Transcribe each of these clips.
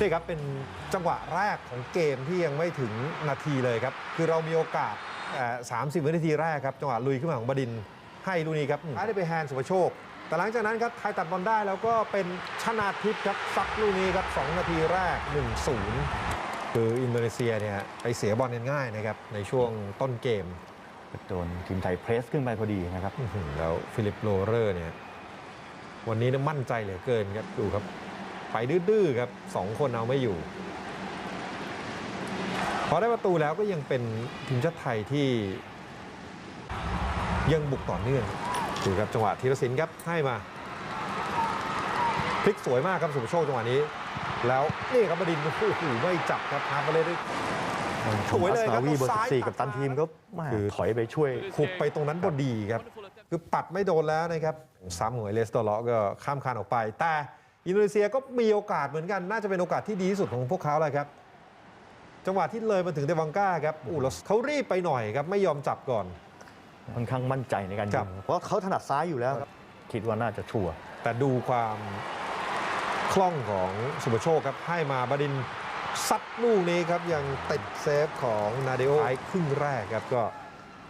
นี่ครับเป็นจังหวะแรกของเกมที่ยังไม่ถึงนาทีเลยครับ คือเรามีโอกาสเอ่อ30 วินาทีแรกครับ จังหวะลุยขึ้นมาของบดินทร์ให้ลูกนี้ครับท้ายได้ไปแฮนด์สุภโชค แต่หลังจากนั้นครับไทยตัดบอลได้แล้วก็เป็นชนาทิพย์ครับซักลูกนี้ครับ 2 นาทีแรก 1-0 คืออินโดนีเซียเนี่ยไปเสียบอลกันง่ายนะครับในช่วงต้นเกมโดนทีมไทยเพรสขึ้นไปพอดีนะครับอื้อหือแล้วฟิลิปโรเรอร์เนี่ยวันนี้เนี่ยมั่นใจเหลือเกินครับดูครับ ไปดื้อๆครับสองคนเอาไม่อยู่ พอได้ประตูแล้วก็ยังเป็นทีมชาติไทยที่ยังบุกต่อเนื่องดูครับจังหวะธีรศิลป์ครับให้มาพลิกสวยมากครับสุภโชคจังหวะนี้ แล้วนี่ครับบดินทร์โอ้โหไม่จับครับพาไปเลยได้สวยเลยครับอัสนาวีเบอร์ซ้าย14กับตันทีมก็แม่คือถอยไปช่วยขุบไปตรงนั้นพอดีครับ คือปัดไม่โดนแล้วนะครับ ซ้ำของเอเลสตอเลาะก็ข้ามคานออกไปแต่ อินโดนีเซียก็มีโอกาสเหมือนกัน น่าจะเป็นโอกาสที่ดีที่สุดของพวกเขาแหละครับ จังหวะที่เลยมาถึงเดวังก้าครับอู้แล้วเขารีบไปหน่อยครับ ไม่ยอมจับก่อน ค่อนข้างมั่นใจในการคยิรับ งเพราะเขาถนัดซ้ายอยู่แล้วครับคิดว่าน่าจะชัวร์แต่ดูความคล่องของสุภโชคครับ ให้มาบดินทร์ซัดลูกนี้ครับ ยังติดเซฟของนาเดโอท้ายครึ่งแรกครับ ก็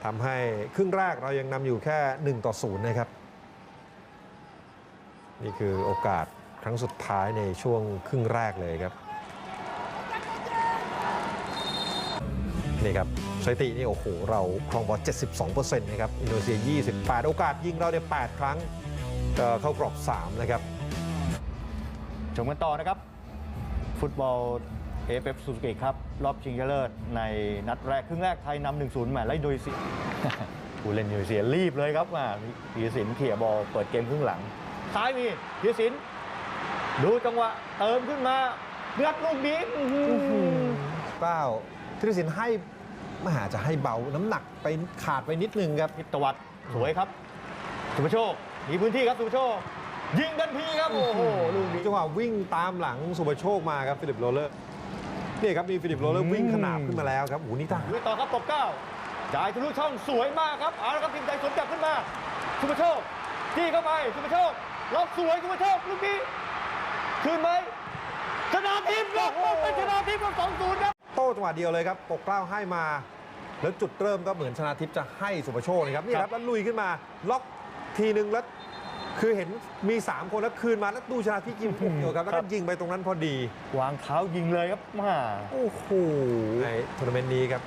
ทำให้ครึ่งแรกเรายังนำอยู่แค่ 1 ต่อ 0 นะครับ นี่คือโอกาสค รั้งสุดท้ายในช่วงครึ่งแรกเลยครับนี่ครับสถิตินี่โอ้โหเราครองบอล 72%นะครับอินโดนีเซีย 28 โอกาสยิงเราเนี่ย 8 ครั้งเข้ากรอบ 3 นะครับชมกันต่อนะครับ ฟุตบอลเอฟเอฟซูซูกิครับ รอบชิงชนะเลิศในนัดแรก ครึ่งแรกไทยนำ1-0แหมไล่โดยเซียผู้เล่นอินโดนีเซียรีบเลยครับมาพีศิลป์เขี่ยบอลเปิดเกมครึ่งหลัง ซ้ายมีพีศิลป์ ดูจังหวะเติมขึ้นมาเลือดลูกนี้อื้อหือเป้าธีรศิลป์ให้มหาจะให้เบาน้ำหนักไปขาดไปนิดนึงครับ พิตวัตรสวยครับ สุภโชค มีพื้นที่ครับสุภโชค ยิงทันทีครับ โอ้โห ลูกนี้ จังหวะวิ่งตามหลังสุภโชคมาครับฟิลิปโรเลอร์นี่ครับมีฟิลิปโรเลอร์วิ่งขนาบขึ้นมาแล้วครับโอ้โหนี่ทหารลุยต่อครับปกเก้าจ่ายทะลุช่องสวยมากครับเอาละครับทีมไทยสวนกลับขึ้นมาสุภโชคจี้เข้าไปสุภโชคล็อกสวยสุภโชคลูกนี้ คืนไหมชนะทีมล็อกเป็นชนะทีมกับสองศูนย์ครับโต้จังหวะเดียวเลยครับปกเกล้าให้มา แล้วจุดเริ่มก็เหมือนชนาทิพย์จะให้สุภโชคนะครับนี่คครัรับบแล้วลุยขึ้นมา ล็อกทีนึงแล้วคือเห็นมี 3 คนแล้วคืนมาแล้วดูชนาทิพย์ยิงผมอยู่ครับแล้วก็ยิงไปตรงนั้นพอดี วางเท้ายิงเลยครับมาโอ้โหในทัวร์นาเมนต์นี้ครับ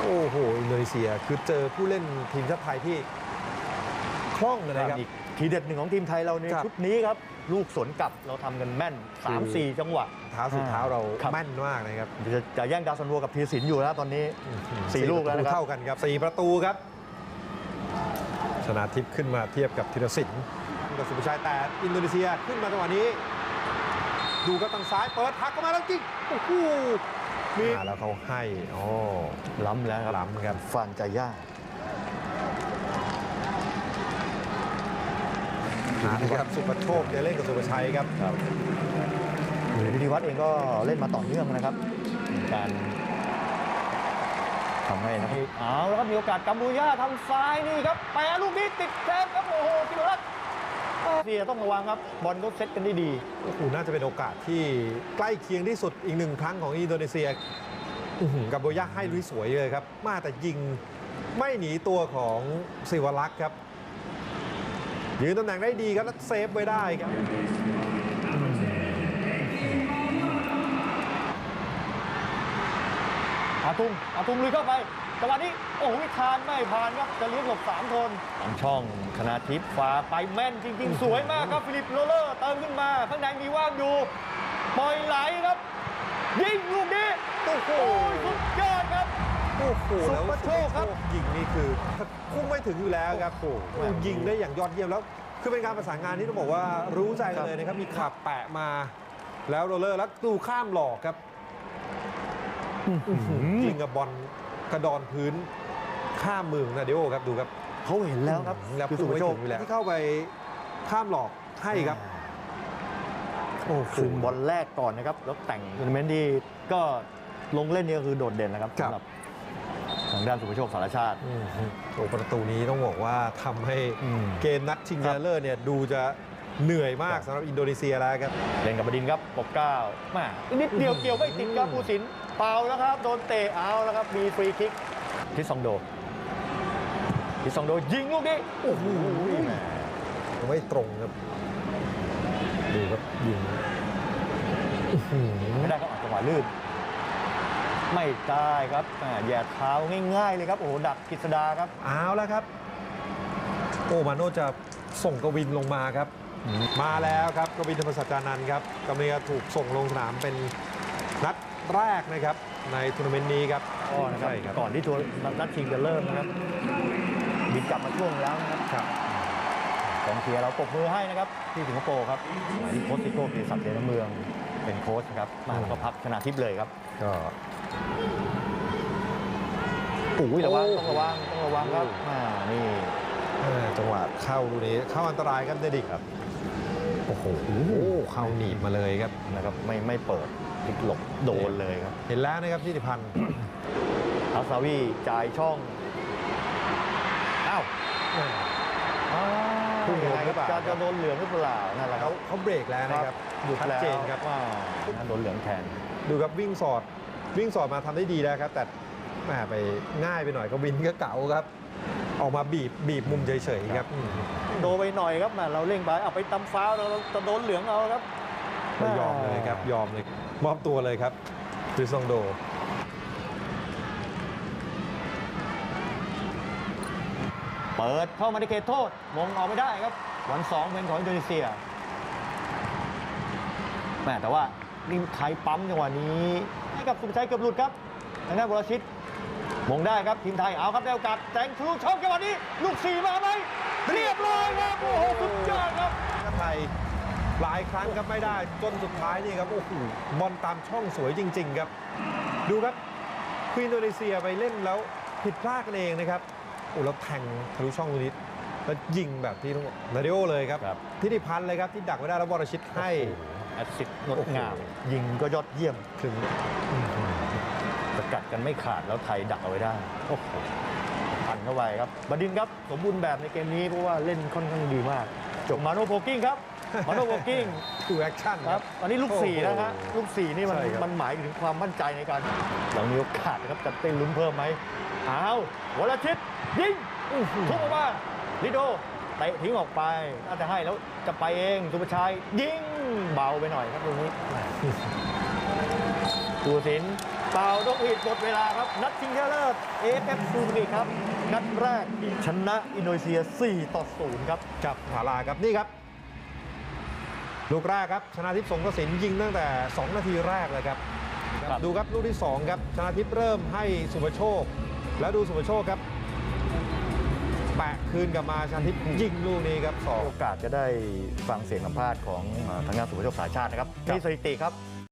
โอ้โหอินโดนีเซียคือเจอผู้เล่นทีมชาติไทยที่คล่องเลยนะครับอีก ทีเด็ดหนึ่งของทีมไทยเราในครับ ชุดนี้ครับ ลูกสวนกลับเราทำกันแม่น 3-4 จังหวะ เท้าสุดเท้าเราครับ แม่นมากนะครับจะจะแย่งดาวซันโวกับพีรศิลป์อยู่แล้วตอนนี้ สี่ลูกแล้วนะครับ เท่ากันครับสี่ประตูครับ ชนะทิพย์ขึ้นมาเทียบกับธีรศิลป์กับสุภาชัยแต่อินโดนีเซียขึ้นมาจังหวะนี้ ดูครับทางซ้ายเปิดพักเข้ามาแล้วจริงโอ้โหมี มาแล้วเขาให้อ๋อ ล้ำแล้วครับล้ำครับ ฟานจา ย่านะครับสุภโชคจะเล่นกับสุภาชัยครับครับหรือพิธีวัฒน์เองก็เล่นมาต่อเนื่องนะครับการทำให้นะครับเอาแล้วครับมีโอกาสกัมพูย่าทางซ้ายนี่ครับแปรลูกนี้ติดแซมครับโอ้โหกิโลรัตน์เสียต้องระวังครับบอลก็เซตกันได้ดีโอ้โหน่าจะเป็นโอกาสที่ใกล้เคียงที่สุดอีกหนึ่งครั้งของอินโดนีเซียอื้อหือกับโบย่าให้ลุยสวยเลยครับ มาแต่ยิงไม่หนีตัวของศิวรักษ์ครับ ยืนตำแหน่งได้ดีครับแล้วเซฟไว้ได้ครับอาตุมอาตุมลุยเข้าไปจังหวะนี้โอ้โหทานไม่ผ่านครับจะเลี้ยงหลบสามคนทางช่องคณาทิพย์ฟ้าไปแม่นจริง ๆ สวยมากครับฟิลิปโรเลอร์เติมขึ้นมา ข้างในมีว่างอยู่ปล่อยไหลครับ ยิงลูกนี้โอ้โหสุดยอดครับ โอ้โหแล้วซุปเปอร์โชคครับ ยิงนี่คือพุ่งไม่ถึงอยู่แล้วครับโอ้โหยิงได้อย่างยอดเยี่ยมแล้ว คือเป็นการประสานงานที่ต้องบอกว่ารู้ใจกันเลยนะครับ มีขับแปะมา แล้วโรลเลอร์แล้วดูข้ามหลอกครับยิงกับบอลกระดอนพื้นข้ามมือของนาเดโอครับดูครับเขาเห็นแล้วครับแล้วคือพุ่สุงภไม่โชถึคงอยู่แล้วที่เข้าไปข้ามหลอกให้ครับโอ้โหคืนบอลแรกก่อนนะครับ แล้วแต่งทัวร์นาเมนต์ที่ก็ลงเล่นเนี่ยก็คือโดดเด่นนะครับครับสำหรับ ทางด้านสุภโชคสารชาติอืมโอ้ประตูนี้ต้องบอกว่าทำให้อืม เกมนัดชิงชนะเลิศเนี่ยดูจะเหนื่อยมากสำหรับอินโดนีเซียแล้วครับ เล่นกับบดินทร์ครับปกเกล้ามานิดเดียวเกี่ยวไม่ติดครับผู้สินเปล่าแล้วครับ โดนเตะเอาแล้วครับ มีฟรีคิกทิสซองโดทิสซองโดยิงลูกนี้โอ้โหแหมไม่ตรงครับ ดูครับยิงอื้อหือไม่ได้ครับอะจังหวะลื่น ไม่ได้ครับแหมแย่เท้าง่ายๆเลยครับ โอ้โห ดักกฤษดาครับ เอาแล้วครับ โอ้มาโนจะส่งกวินลงมาครับมาแล้วครับกวินธรรมสัจจานันท์ครับกำลังจะถูกส่งลงสนามเป็นนัดแรกนะครับ ในทัวร์นาเมนต์นี้ครับก็นะครับ ใช่ครับก่อนที่ทัวร์นัดชิงจะเริ่มนะครับ บินกลับมาช่วงแล้วนะครับครับกองเชียร์เราปรบมือให้นะครับ ที่สิงคโปร์ครับสมัยที่โค้ชซิโก้เกียรติศักดิ์เดชเมือง เป็นโค้ชนะครับ มาแล้วก็พักชนะทิพย์เลยครับ ก็ อุ้ยระวังโอ้ต้องระวังต้องระวังครับอ่านี่เอ่อจังหวะเข้าลูกนี้เข้าอันตรายครับเดดิกครับโอ้โหเข้าหนีบมาเลยครับนะครับไม่ไม่เปิดพลิกหลบโดนเลยครับ เห็นแล้วนะครับทิติพันธ์อัลซาวีจ่ายช่องอ้าวแหม่อ้าวพุ่งลงยังไงหรือเปล่าจะจะโดนเหลืองหรือเปล่านั่นแหละครัเขาบเขาเบรกแล้วนะครับหยุดชัดแล้วเจนครับว่าโดนเหลืองแทนดูครับวิ่งสอด วิ่งสอดมาทำได้ดีแล้วครับ แต่แหมไปง่ายไปหน่อยก็วินก็เก๋าครับ ออกมาบีบบีบมุมเฉยๆครับอืมโดนไปหน่อยครับแหมเราเร่งไปเอาไปตำฟาวล์เราจะโดนเหลืองเอาครับก็ยอมเลยครับยอมเลยมอบตัวเลยครับทริซองโดเปิดเข้ามาในเขตโทษมงออกไม่ได้ครับวันสองเป็นของอินโดนีเซียแหม่แต่ว่า นี่ไทยปั๊มจังหวะนี้ให้กับสุภาชัยเกือบหลุดครับทางด้านวรชิตมงได้ครับทีมไทยเอาครับได้โอกาสแซงทะลุช่องจังหวะนี้ ลูกสี่มาไหมเรียบร้อยครับโอ้โหสุดยอดครับไทยหลายครั้งครับไม่ได้จนสุดท้ายนี่ครับโอ้โหบอลตามช่องสวยจริง ๆ ครับ ดูครับคืออินโดนีเซียไปเล่นแล้วผิดพลาดกันเองนะครับโอ้แล้วแทงทะลุช่องลูกนี้แล้วยิงแบบที่ต้องบอกนาริโอเลยครับครับ ทิติพันธ์เลยครับที่ดักไว้ได้แล้ววรชิตให้ แอสซิสต์งดงาม ยิงก็ยอดเยี่ยมถึงสกัดกันไม่ขาดแล้วไทยดักเอาไว้ได้โอ้โหปั่นเข้าไปครับบดินทร์ครับสมบูรณ์แบบในเกมนี้เพราะว่าเล่นค่อนข้างดีมากจบมาโนโพกิ้งครับมาโนโพกิ้งคือแอคชั่นครับอันนี้ลูกสี่นะฮะโอ้โหลูกสี่นี่มันใช่ครับมันหมายถึงความมั่นใจในการเรามีโอกาสนะครับจะเต้นลุ้นเพิ่มไหมอ้าววรชิตยิงทุบออกมาลิโดเตะทิ้งออกไปน่าจะให้แล้วจะไปเองสุภาชัยยิง เบาไปหน่อยครับตรงนี้ผู้สินเป่าต้องผิดหมดเวลาครับ นัดชิงชนะเลิศเอฟเอฟซูนิครับ นัดแรกที่ชนะอินโดนีเซีย 4 ต่อ 0 ครับจับผาลาครับนี่ครับ ลูกแรกครับชนะทิพย์สงกระสินยิงตั้งแต่ 2 นาทีแรกเลยครับครับดูครับลูกที่ 2 ครับ ชนะทิพย์เริ่มให้สุภโชค แล้วดูสุภโชคครับแปะ คืนกลับมาชนะทิพย์ยิงลูกนี้ครับสองโอกาสจะได้ฟังเสียงสัมภาษณ์ของเอ่อทางด้านสุภโชคสายชาตินะครับครับมีสถิติครับ